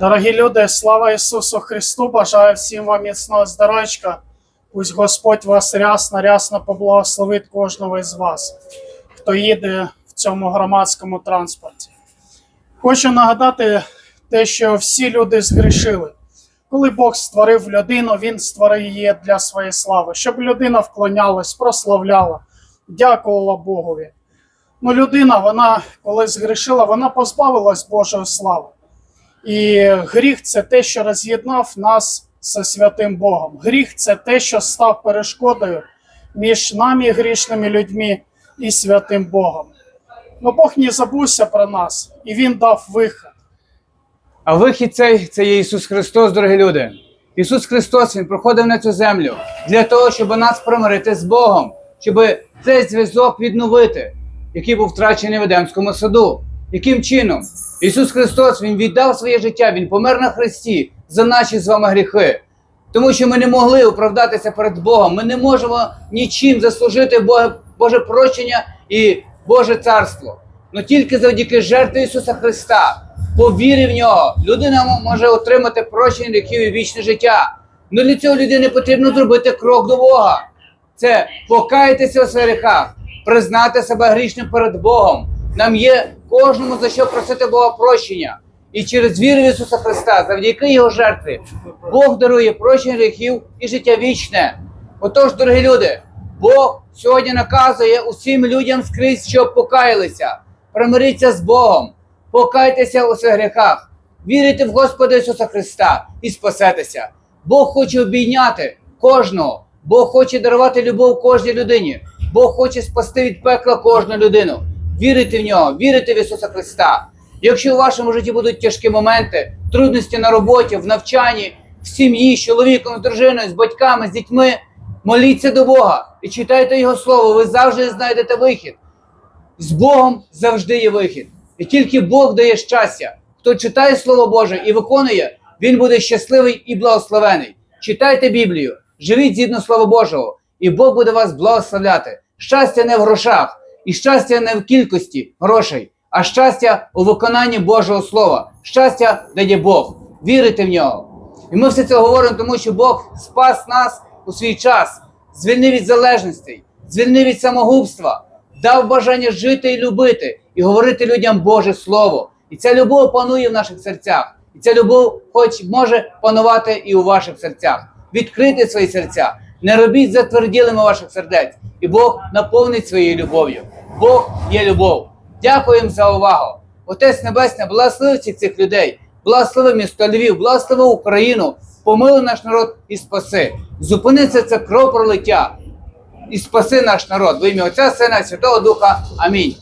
Дорогі люди, слава Ісусу Христу! Бажаю всім вам міцного здоров'ячка. Пусть Господь вас рясно, рясно поблагословить кожного із вас, хто їде в цьому громадському транспорті. Хочу нагадати те, що всі люди згрішили. Коли Бог створив людину, Він створив її для своєї слави, щоб людина вклонялась, прославляла, дякувала Богові. Ну, людина, вона, коли згрішила, вона позбавилась Божої слави. І гріх це те, що роз'єднав нас зі святим Богом. Гріх це те, що став перешкодою між нами, грішними людьми, і святим Богом. Ну Бог не забувся про нас, і Він дав вихід. А вихід цей це є Ісус Христос, дорогі люди. Ісус Христос Він проходив на цю землю для того, щоб нас примирити з Богом, щоб цей зв'язок відновити, який був втрачений в Едемському саду. Яким чином? Ісус Христос Він віддав своє життя, Він помер на Христі за наші з вами гріхи. Тому що ми не могли оправдатися перед Богом. Ми не можемо нічим заслужити Боже, Боже прощення і Боже царство. Но тільки завдяки жертві Ісуса Христа, по вірі в нього, людина може отримати прощення гріхів і вічне життя. Но для цього людині потрібно зробити крок до Бога. Це покаятися у своїх гріхах, признати себе грішним перед Богом. Нам є кожному за що просити Бога прощення. І через віру в Ісуса Христа, завдяки Його жертві, Бог дарує прощення гріхів і життя вічне. Отож, дорогі люди, Бог сьогодні наказує усім людям скрізь, щоб покаялися, примиріться з Богом, покайтеся у своїх гріхах, вірите в Господа Ісуса Христа і спасетеся. Бог хоче обійняти кожного, Бог хоче дарувати любов кожній людині, Бог хоче спасти від пекла кожну людину. Вірите в нього, вірите в Ісуса Христа. Якщо у вашому житті будуть тяжкі моменти, трудності на роботі, в навчанні, в сім'ї, з чоловіком, з дружиною, з батьками, з дітьми, моліться до Бога і читайте Його Слово, ви завжди знайдете вихід. З Богом завжди є вихід. І тільки Бог дає щастя. Хто читає Слово Боже і виконує, він буде щасливий і благословений. Читайте Біблію, живіть згідно Слова Божого, і Бог буде вас благословляти. Щастя не в грошах, і щастя не в кількості грошей, а щастя у виконанні Божого Слова. Щастя дає Бог. Вірите в нього. І ми все це говоримо, тому що Бог спас нас у свій час, звільнив від залежностей, звільнив від самогубства, дав бажання жити і любити, і говорити людям Боже Слово. І ця любов панує в наших серцях. І ця любов, хоч може панувати і у ваших серцях. Відкрити свої серця, не робіть затверділими ваших сердець, і Бог наповнить своєю любов'ю. Бог є любов. Дякуємо за увагу. Отець Небесне, благослови цих людей, благослови місто Львів, благослови Україну, помилуй наш народ і спаси. Зупини це, кров пролиття і спаси наш народ. Во ім'я Отця, Сина, Святого Духа. Амінь.